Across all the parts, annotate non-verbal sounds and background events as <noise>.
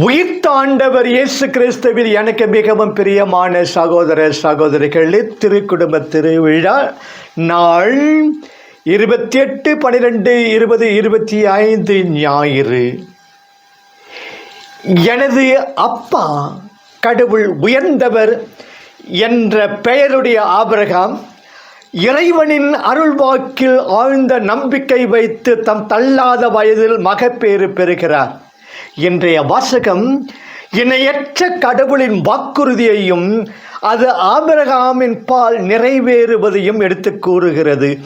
உயிர்த்தாண்டவர் இயேசு கிறிஸ்துவில் எனக்கு மிகவும் பிரியமான சகோதர சகோதரிகளே திருக்குடும்ப திருவிழா நாள் இருபத்தி எட்டு பனிரெண்டு இருபது இருபத்தி ஐந்து ஞாயிறு. எனது அப்பா கடவுள் உயர்ந்தவர் என்ற பெயருடைய ஆபரகம் இறைவனின் அருள்வாக்கில் ஆழ்ந்த நம்பிக்கை வைத்து தம் தள்ளாத வயதில் மகப்பேறு பெறுகிறார். இன்றைய வாசகம் இணையற்ற கடவுளின் வாக்குறுதியையும் அது ஆபிரகாமின் பால் நிறைவேறுவதையும் எடுத்து கூறுகிறது.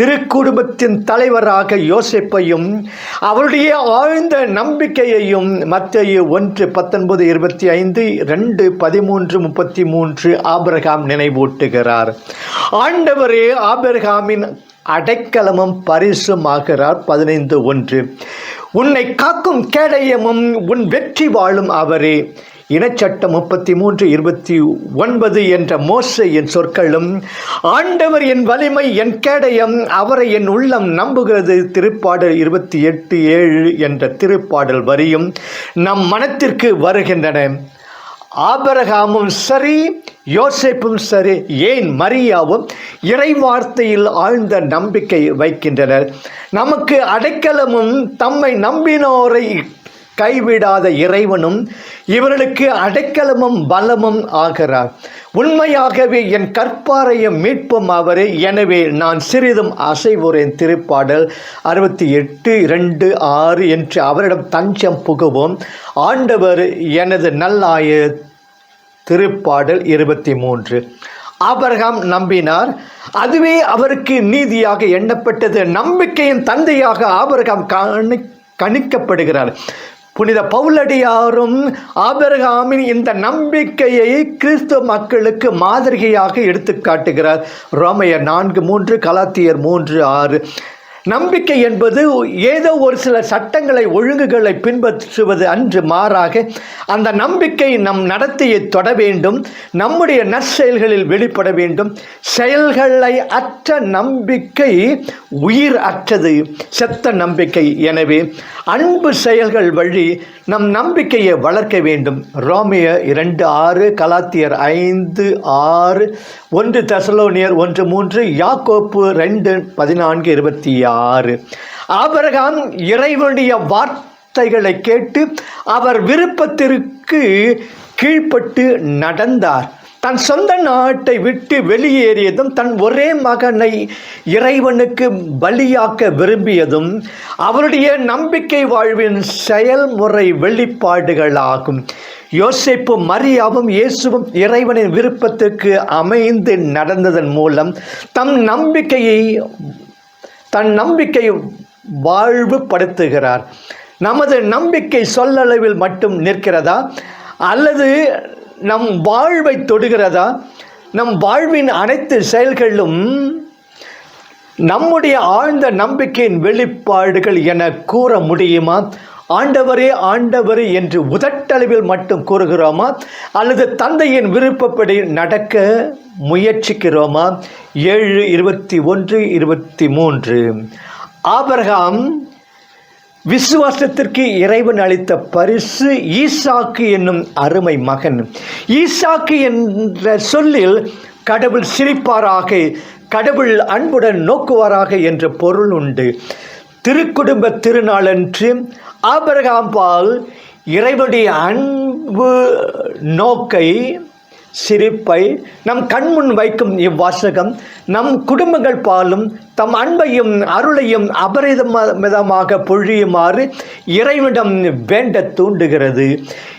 திருக்குடும்பத்தின் தலைவராக யோசிப்பையும் அவருடைய ஆழ்ந்த நம்பிக்கையையும் மத்திய ஒன்று பத்தொன்பது இருபத்தி ஐந்து ரெண்டு பதிமூன்று முப்பத்தி மூன்று ஆபிரகாம் நினைவூட்டுகிறார். ஆண்டவரே ஆபிரகாமின் அடைக்கலமும் பரிசுமாகிறார். பதினைந்து ஒன்று. உன்னை காக்கும் கேடயமும் உன் வெற்றி வாழும் அவரே. இனச்சட்டம் முப்பத்தி மூன்று இருபத்தி ஒன்பது என்ற மோசையின் சொற்களும் ஆண்டவர் என் வலிமை என் கேடயம் அவரை என் உள்ளம் நம்புகிறது. திருப்பாடல் இருபத்தி எட்டு ஏழு என்ற திருப்பாடல் வரியும் நம் மனத்திற்கு வருகின்றன. ஆபரகாமும் சரி யோசிப்பும் சரி ஏன் மரியாவும் இறை வார்த்தையில் ஆழ்ந்த நம்பிக்கை வைக்கின்றனர்? நமக்கு அடைக்கலமும் தம்மை நம்பினோரை கைவிடாத இறைவனும் இவர்களுக்கு அடைக்கலமும் பலமும் ஆகிறார். உண்மையாகவே என் கற்பாரையும் மீட்பும் அவரே. எனவே நான் சிறிதும் அசைவுறேன். திருப்பாடல் அறுபத்தி எட்டு இரண்டு ஆறு என்று அவரிடம் தஞ்சம் புகுவோம். ஆண்டவர் எனது நல்லாய திருப்பாடல் இருபத்தி மூன்று. ஆபரகாம் நம்பினார் அதுவே அவருக்கு நீதியாக எண்ணப்பட்டது. நம்பிக்கையின் தந்தையாக ஆபரகாம் கணி கணிக்கப்படுகிறார். புனித பவுலடியாரும் ஆபரகாமின் இந்த நம்பிக்கையை கிறிஸ்துவ மக்களுக்கு மாதிரிகையாக எடுத்து காட்டுகிறார் ரோமையர் நான்கு மூன்று கலாத்தியர் மூன்று ஆறு. நம்பிக்கை என்பது ஏதோ ஒரு சில சட்டங்களை ஒழுங்குகளை பின்பற்றுவது அன்று மாறாக அந்த நம்பிக்கை நம் நடத்தையை தொட வேண்டும் நம்முடைய நற்செயல்களில் வெளிப்பட வேண்டும். செயல்களை அற்ற நம்பிக்கை உயிர் அற்றது செத்த நம்பிக்கை. எனவே அன்பு செயல்கள் வழி நம் நம்பிக்கையை வளர்க்க வேண்டும். ரோமிய இரண்டு ஆறு கலாத்தியர் ஐந்து ஆறு ஒன்று தசலோனியர் ஒன்று மூன்று யாக்கோப்பு ரெண்டு பதினான்கு இருபத்தி ஆறு ஆபரகாம் இறைவனுடைய வார்த்தைகளை கேட்டு அவர் விருப்பத்திற்கு கீழ்ப்பட்டு நடந்தார். தன் சொந்த நாட்டை விட்டு வெளியேறியதும் தன் ஒரே மகனை இறைவனுக்கு பலியாக்க விரும்பியதும் அவருடைய நம்பிக்கை வாழ்வின் செயல்முறை வெளிப்பாடுகளாகும். யோசிப்பும் மரியாவும் இயேசுவும் இறைவனின் விருப்பத்திற்கு அமைந்து நடந்ததன் மூலம் தம் நம்பிக்கையை தன் நம்பிக்கை வாழ்வுபடுத்துகிறார். நமது நம்பிக்கை சொல்லளவில் மட்டும் நிற்கிறதா? அல்லது நம் வாழ்வை தொடுகிறதா? நம் வாழ்வின் அனைத்து செயல்களும் நம்முடைய ஆழ்ந்த நம்பிக்கையின் வெளிப்பாடுகள் என கூற முடியுமா? ஆண்டவரே ஆண்டவரே என்று உதட்டளவில் மட்டும் கூறுகிறோமா? அல்லது தந்தையின் விருப்பப்படி நடக்க முயற்சிக்கிறோமா? ஏழு இருபத்தி ஒன்று இருபத்தி மூன்று. ஆபரகாம் விசுவாசத்திற்கு இறைவன் அளித்த பரிசு ஈசாக்கு என்னும் அருமை மகன். ஈசாக்கு என்ற சொல்லில் கடவுள் சிரிப்பாராக கடவுள் அன்புடன் நோக்குவாராக என்ற பொருள் உண்டு. திருக்குடும்ப திருநாளன்று ஆபிரகாம் பால் இறைவனுடைய அன்பு நோக்கை சிரிப்பை நம் கண்முன் வைக்கும் இவ்வாசகம். நம் குடும்பங்கள் பாலும் தம் அன்பையும் அருளையும் அபரிதமாக பொழியுமாறு இறைவனிடம் வேண்ட தூண்டுகிறது.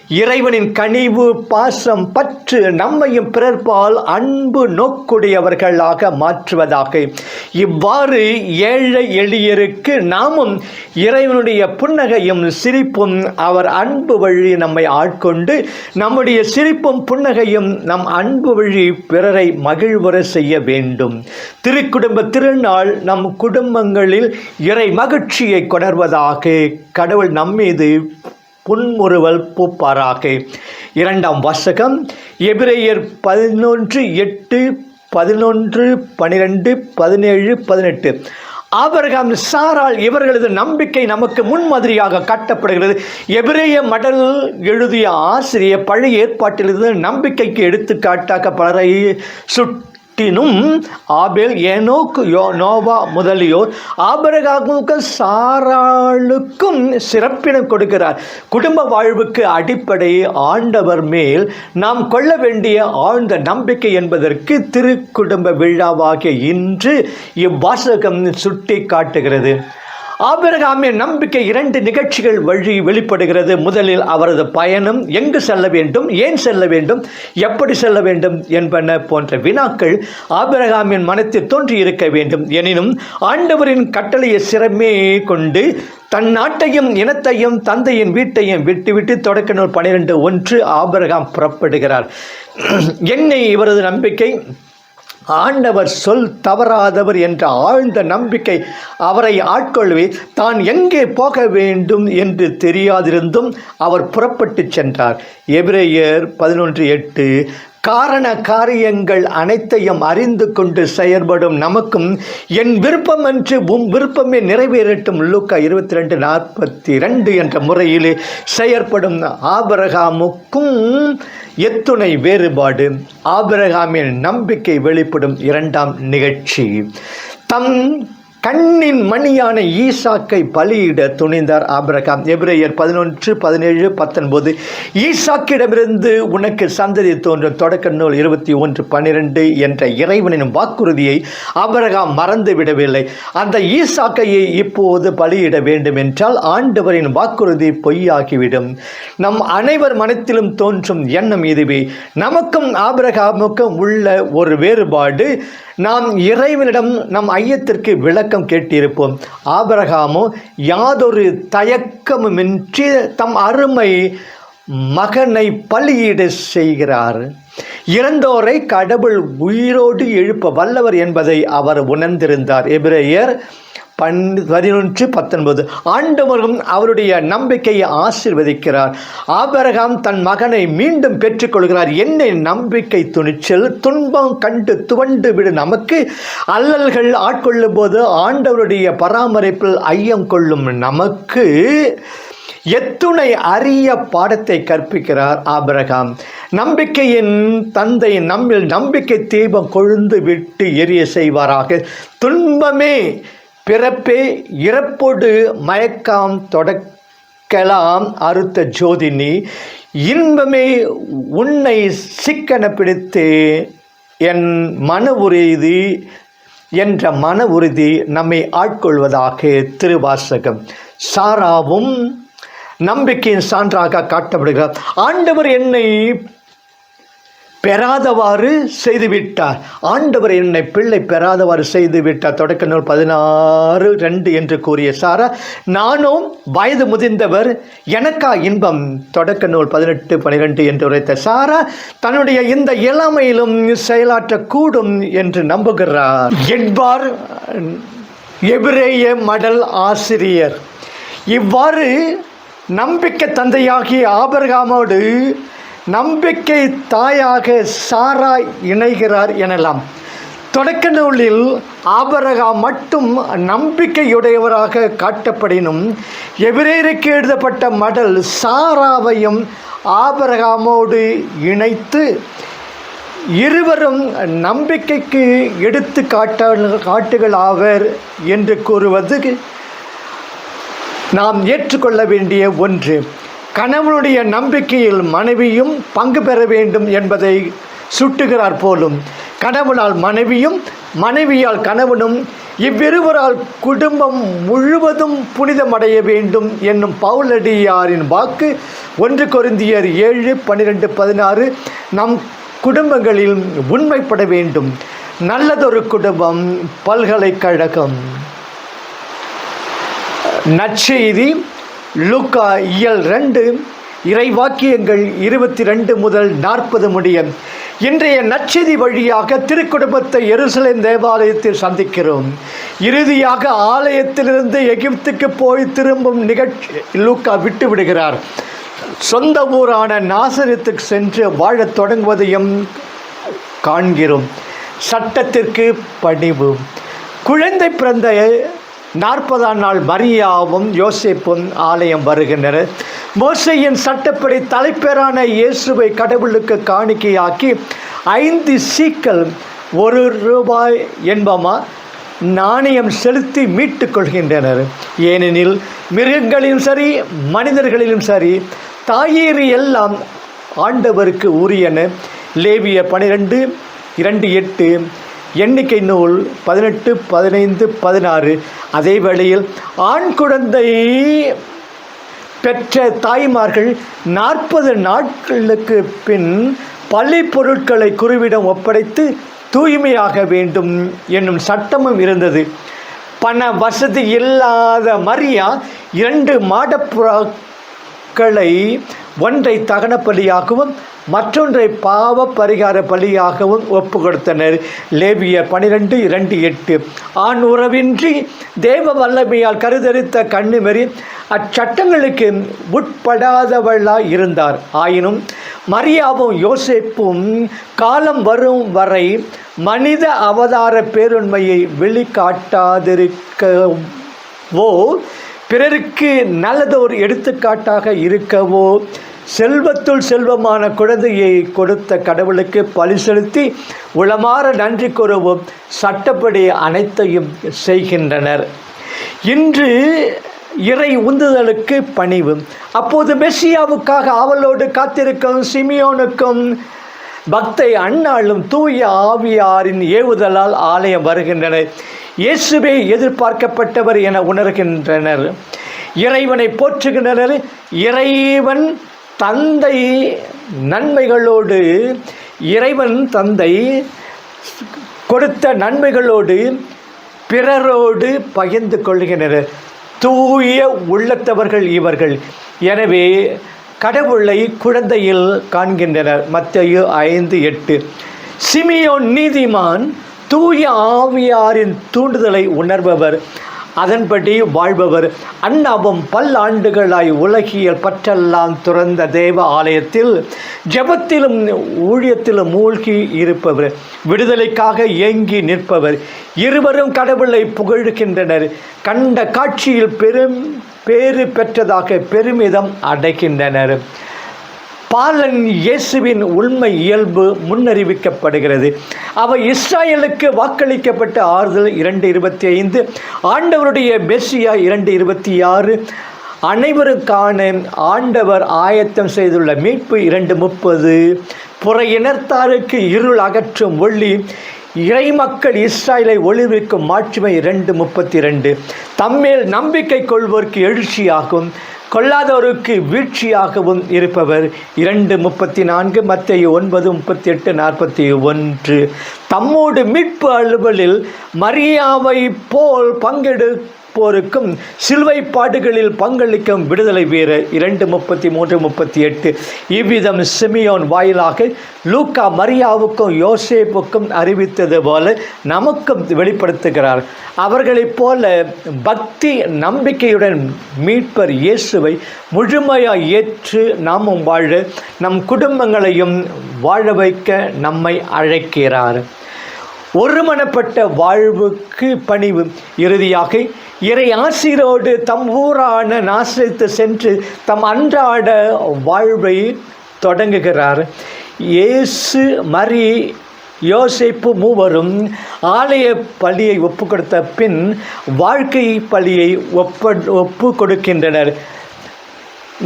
இறைவனின் கனிவு பாசம் பற்று நம்மையும் பிறர்பால் அன்பு நோக்குடையவர்களாக மாற்றுவதாக. இவ்வாறு ஏழை எளியருக்கு நாமும் இறைவனுடைய புன்னகையும் சிரிப்பும் அவர் அன்பு வழி நம்மை ஆட்கொண்டு நம்முடைய சிரிப்பும் புன்னகையும் நம் அன்பு வழி பிறரை மகிழ்வுற செய்ய வேண்டும். திருக்குடும்ப திருநாள் நம் குடும்பங்களில் இறை மகிழ்ச்சியை கொணர்வதாக கடவுள் நம்மீது புன்முறுவல் பூப்பாராக. இரண்டாம் வாசகம் எபிரேயர் பதினொன்று எட்டு பதினொன்று பனிரெண்டு பதினேழு பதினெட்டு. ஆபரகாம் சாரால் இவர்களது நம்பிக்கை நமக்கு முன்மாதிரியாக காட்டப்படுகிறது. எபிரேய மடல் எழுதிய ஆசிரியர் பழைய ஏற்பாட்டிலிருந்து நம்பிக்கைக்கு எடுத்துக்காட்டாக பலரை சுட்டினும் ஆபேல் ஏனோக்கு யோ நோவா முதலியோர் ஆபரகாமுக்கு சாராளுக்கும் சிறப்பினம் கொடுக்கிறார். குடும்ப வாழ்வுக்கு அடிப்படை ஆண்டவர் மேல் நாம் கொள்ள வேண்டிய ஆழ்ந்த நம்பிக்கை என்பதற்கு திருக்குடும்ப விழாவாகிய இன்று இவ்வாசகம் சுட்டி காட்டுகிறது ஆபிரகாமின் நம்பிக்கை இரண்டு நிகழ்ச்சிகள் வழி வெளிப்படுகிறது. முதலில் அவரது பயணம் எங்கு செல்ல வேண்டும் ஏன் செல்ல வேண்டும் எப்படி செல்ல வேண்டும் என்பன போன்ற வினாக்கள் ஆபிரகாமின் மனத்தில் தோன்றி இருக்க வேண்டும். எனினும் ஆண்டவரின் கட்டளையை சிறமே கொண்டு தன் நாட்டையும் இனத்தையும் தந்தையின் வீட்டையும் விட்டுவிட்டு தொடக்க நூல் பனிரெண்டு ஒன்று ஆபிரகாம் புறப்படுகிறார். <clears throat> என்னை இவரது நம்பிக்கை? ஆண்டவர் சொல் தவறாதவர் என்ற ஆழ்ந்த நம்பிக்கை அவரை ஆட்கொள்வே தான் எங்கே போக வேண்டும் என்று தெரியாதிருந்தும் அவர் புறப்பட்டு சென்றார். எபிரேயர் பதினொன்று எட்டு காரண காரியங்கள் அனைத்தையும் அறிந்து கொண்டு செயற்படும் நமக்கும் என் விருப்பம் என்று உம் விருப்பமே நிறைவேறட்டும். லூக்கா இருபத்தி ரெண்டு நாற்பத்தி ரெண்டு என்ற முறையிலே செயற்படும் ஆபரகாமுக்கும் எத்துணை வேறுபாடு. ஆபரகாமின் நம்பிக்கை வெளிப்படும் இரண்டாம் நிகழ்ச்சி. தம் கண்ணின் மணியான ஈசாக்கை பலியிட துணிந்தார் ஆபிரகாம். எப்ரேயர் பதினொன்று பதினேழு பத்தொன்பது. ஈசாக்கிடமிருந்து உனக்கு சந்ததி தோன்றும். தொடக்க நூல் இருபத்தி ஒன்று பன்னிரெண்டு என்ற இறைவனின் வாக்குறுதியை ஆபிரகாம் மறந்து விடவில்லை. அந்த ஈசாக்கையை இப்போது பலியிட வேண்டும் என்றால் ஆண்டவரின் வாக்குறுதி பொய்யாகிவிடும். நம் அனைவர் மனத்திலும் தோன்றும் எண்ணம் இதுவே. நமக்கும் ஆபிரகாமுக்கும் உள்ள ஒரு வேறுபாடு நாம் இறைவனிடம் நம் ஐயத்திற்கு விளக்க விளக்கம் கேட்டிருப்போம். ஆபரகாமோ யாதொரு தயக்கமுமின்றி தம் அருமை மகனை பலியிட செய்கிறார். இறந்தோரை கடவுள் உயிரோடு எழுப்ப வல்லவர் என்பதை அவர் உணர்ந்திருந்தார். எபிரேயர் பன் பதினொன்று பத்தொன்பது. ஆண்டவரும் அவருடைய நம்பிக்கையை ஆசிர்வதிக்கிறார். ஆபரகாம் தன் மகனை மீண்டும் பெற்றுக்கொள்கிறார். என்னை நம்பிக்கை துணிச்சல் துன்பம் கண்டு துவண்டு விடு நமக்கு. அல்லல்கள் ஆட்கொள்ளும் போது ஆண்டவருடைய பராமரிப்பில் ஐயம் கொள்ளும் நமக்கு எத்துணை அரிய பாடத்தை கற்பிக்கிறார் ஆபிரகாம். நம்பிக்கையின் தந்தை நம்மில் நம்பிக்கை தீபம் கொழுந்து விட்டு எரிய செய்வாராக. துன்பமே பிறப்பே இறப்போடு மயக்காம் தொடக்கலாம் அறுத்த ஜோதினி இன்பமே உன்னை சிக்கன பிடித்து என் மன உறுதி என்ற மன உறுதி நம்மை ஆட்கொள்வதாக திருவாசகம் சாராவும் நம்பிக்கையின் சான்றாக காட்டப்படுகிறார். ஆண்டவர் என்னை பெறாதவாறு செய்துவிட்டார். ஆண்டவர் என்னை பிள்ளை பெறாதவாறு செய்துவிட்டார். தொடக்க நூல் பதினாறு ரெண்டு என்று கூறிய சாரா நானும் வயது முதிர்ந்தவர் எனக்கா இன்பம்? தொடக்க நூல் பதினெட்டு பனிரெண்டு என்று உரைத்த சாரா தன்னுடைய இந்த இளமையிலும் செயலாற்றக்கூடும் என்று நம்புகிறார். எட்வார் எபிரேய மடல் ஆசிரியர் இவ்வாறு நம்பிக்கை தந்தையாகிய ஆபர்காமோடு நம்பிக்கை தாயாக சாரா இணைகிறார் எனலாம். தொடக்க நூலில் ஆபரகா மட்டும் நம்பிக்கையுடையவராக காட்டப்படினும் எபிரேருக்கு எழுதப்பட்ட மடல் சாராவையும் ஆபரகாமோடு இணைத்து இருவரும் நம்பிக்கைக்கு எடுத்து காட்ட காட்டுகள் ஆவர் என்று கூறுவது நாம் ஏற்றுக்கொள்ள வேண்டிய ஒன்று. கணவனுடைய நம்பிக்கையில் மனைவியும் பங்கு பெற வேண்டும் என்பதை சுட்டுகிறார் போலும். கணவனால் மனைவியும் மனைவியால் கணவனும் இவ்விருவரால் குடும்பம் முழுவதும் புனிதமடைய வேண்டும் என்னும் பவுலடியாரின் வாக்கு ஒன்று கொருந்தியர் ஏழு பன்னிரெண்டு பதினாறு நம் குடும்பங்களில் உண்மைப்பட வேண்டும். நல்லதொரு குடும்பம் பல்கலைக்கழகம். நற்செய்தி லூக்கா இயல் ரெண்டு இறைவாக்கியங்கள் இருபத்தி ரெண்டு முதல் நாற்பது முடியும். இன்றைய நச்செதி வழியாக திருக்குடும்பத்தை எருசலேம் தேவாலயத்தில் சந்திக்கிறோம். இறுதியாக ஆலயத்திலிருந்து எகிப்துக்கு போய் திரும்பும் நிகழ்ச்சி லூக்கா விட்டு விடுகிறார். சொந்த ஊரான நாசரத்துக்கு சென்று வாழத் தொடங்குவதையும் காண்கிறோம். சட்டத்திற்கு பணிவு. குழந்தை பிறந்த நாற்பதாம் நாள் மரியாவும் யோசிப்பும் ஆலயம் வருகின்றனர் மோசையின் சட்டப்படி தலைப்பேரான இயேசுவை கடவுளுக்கு காணிக்கையாக்கி ஐந்து சீக்கள் ஒரு ரூபாய் என்பமா நாணயம் செலுத்தி மீட்டு கொள்கின்றனர். ஏனெனில் மிருகங்களிலும் சரி மனிதர்களிலும் சரி தாயேறு எல்லாம் ஆண்டவருக்கு உரியன. லேவிய பனிரெண்டு இரண்டு எட்டு எண்ணிக்கை நூல் பதினெட்டு பதினைந்து பதினாறு. அதே வேளையில் ஆண் குழந்தை பெற்ற தாய்மார்கள் நாற்பது நாட்களுக்கு பின் பள்ளி பொருட்களை குருவிடம் ஒப்படைத்து தூய்மையாக வேண்டும் என்னும் சட்டமும் இருந்தது. பண வசதி இல்லாத மரியா இரண்டு மாடப்புறாக்களை ஒன்றை தகன மற்றொன்றை பாவ பரிகார பலியாகவும் ஒப்பு கொடுத்தனர் லேவிய பனிரெண்டு இரண்டு எட்டு. ஆண் உறவின்றி தேவ வல்லமையால் கருதரித்த கண்ணுமெறி அச்சட்டங்களுக்கு உட்படாதவளாய் இருந்தார். ஆயினும் மரியாவும் யோசிப்பும் காலம் வரும் வரை மனித அவதார பேருண்மையை வெளிக்காட்டாதிருக்கவோ பிறருக்கு நல்லதோர் எடுத்துக்காட்டாக இருக்கவோ செல்வத்துள் செல்வமான குழந்தையை கொடுத்த கடவுளுக்கு பலி செலுத்தி உளமாற நன்றி கூறவும். சட்டப்படி அனைத்தையும் செய்கின்றனர். இன்று இறை உந்துதலுக்கு பணிவு. அப்போது மெஸ்ஸியாவுக்காக ஆவலோடு காத்திருக்கும் சிமியோனுக்கும் பக்தை அண்ணாளும் தூய ஆவியாரின் ஏவுதலால் ஆலயம் வருகின்றனர் இயேசுவே எதிர்பார்க்கப்பட்டவர் என உணர்கின்றனர். இறைவனை போற்றுகின்றனர். இறைவன் தந்தை நன்மைகளோடு இறைவன் தந்தை கொடுத்த நன்மைகளோடு பிறரோடு பகிர்ந்து கொள்கின்றனர். தூய உள்ளத்தவர்கள் இவர்கள். எனவே கடவுளை குழந்தையில் காண்கின்றனர். மத்திய ஐந்து எட்டு. சிமியோன் நீதிமான் தூய ஆவியாரின் தூண்டுதலை உணர்பவர். அதன்படி வாழ்பவர் அண்ணாவும் பல்லாண்டுகளாய் உலகியல் பற்றெல்லாம் துறந்த தேவ ஆலயத்தில் ஜபத்திலும் ஊழியத்திலும் மூழ்கி இருப்பவர். விடுதலைக்காக ஏங்கி நிற்பவர். இருவரும் கடவுளை புகழ்கின்றனர். கண்ட காட்சியில் பெரும் பேறு பெற்றதாக பெருமிதம் அடைகின்றனர். பாலன் இயேசுவின் உண்மை இயல்பு முன்னறிவிக்கப்படுகிறது. அவை இஸ்ராயலுக்கு வாக்களிக்கப்பட்ட ஆறுதல் இரண்டு இருபத்தி ஐந்து ஆண்டவருடைய பெஸ்ஸியா இரண்டு இருபத்தி ஆறு அனைவருக்கான ஆண்டவர் ஆயத்தம் செய்துள்ள மீட்பு இரண்டு முப்பது. புற இனத்தாருக்கு இருள் அகற்றும் ஒளி இறை மக்கள் இஸ்ராயலை ஒளிவிக்கும் மாட்சிமை இரண்டு முப்பத்தி ரெண்டு தம்மேல் நம்பிக்கை கொள்வோருக்கு எழுச்சியாகும். கொள்ளாதவருக்கு வீழ்ச்சியாகவும் இருப்பவர். இரண்டு முப்பத்தி நான்கு மத்திய ஒன்பது முப்பத்தி எட்டு நாற்பத்தி ஒன்று. தம்மோடு மீட்பு அலுவலில் மரியாவை போல் பங்கெடு போருக்கும் சிலுவை பாடுகளில் பங்களிக்கும் விடுதலை வீரர். இரண்டு முப்பத்தி மூன்று முப்பத்தி எட்டு. இவ்விதம் சிமியோன் வாயிலாக லூக்கா மரியாவுக்கும் யோசேப்புக்கும் அறிவித்தது போல நமக்கும் வெளிப்படுத்துகிறார். அவர்களைப் போல பக்தி நம்பிக்கையுடன் மீட்பர் இயேசுவை முழுமையாக ஏற்று நாமும் வாழ நம் குடும்பங்களையும் வாழ வைக்க நம்மை அழைக்கிறார். ஒருமனப்பட்ட வாழ்வுக்கு பணிவு இறுதியாக இறை ஆசிரோடு தம் ஊரான நாசிரித்து சென்று தம் அன்றாட வாழ்வை தொடங்குகிறார். இயேசு மரி யோசிப்பு மூவரும் ஆலய பலியை ஒப்பு கொடுத்த பின் வாழ்க்கை பலியை ஒப்ப ஒப்பு கொடுக்கின்றனர்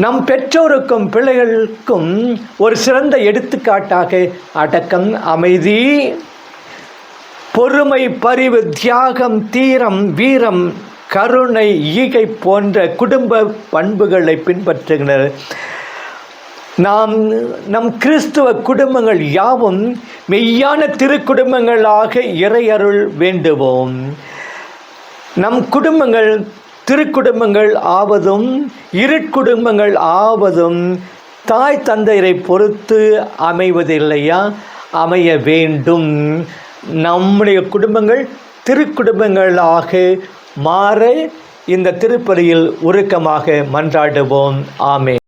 நம் பெற்றோருக்கும் பிள்ளைகளுக்கும் ஒரு சிறந்த எடுத்துக்காட்டாக அடக்கம் அமைதி பொறுமை பரிவு தியாகம் தீரம் வீரம் கருணை ஈகை போன்ற குடும்ப பண்புகளை பின்பற்றுகின்றனர். நாம் நம் கிறிஸ்துவ குடும்பங்கள் யாவும் மெய்யான திருக்குடும்பங்களாக இறையருள் வேண்டுவோம். நம் குடும்பங்கள் திருக்குடும்பங்கள் ஆவதும் இருட்குடும்பங்கள் ஆவதும் தாய் தந்தையரை பொறுத்து அமைவதில்லையா? அமைய வேண்டும். நம்முடைய குடும்பங்கள் திருக்குடும்பங்களாக மாற இந்த திருப்பலியில் உருக்கமாக மன்றாடுவோம். ஆமே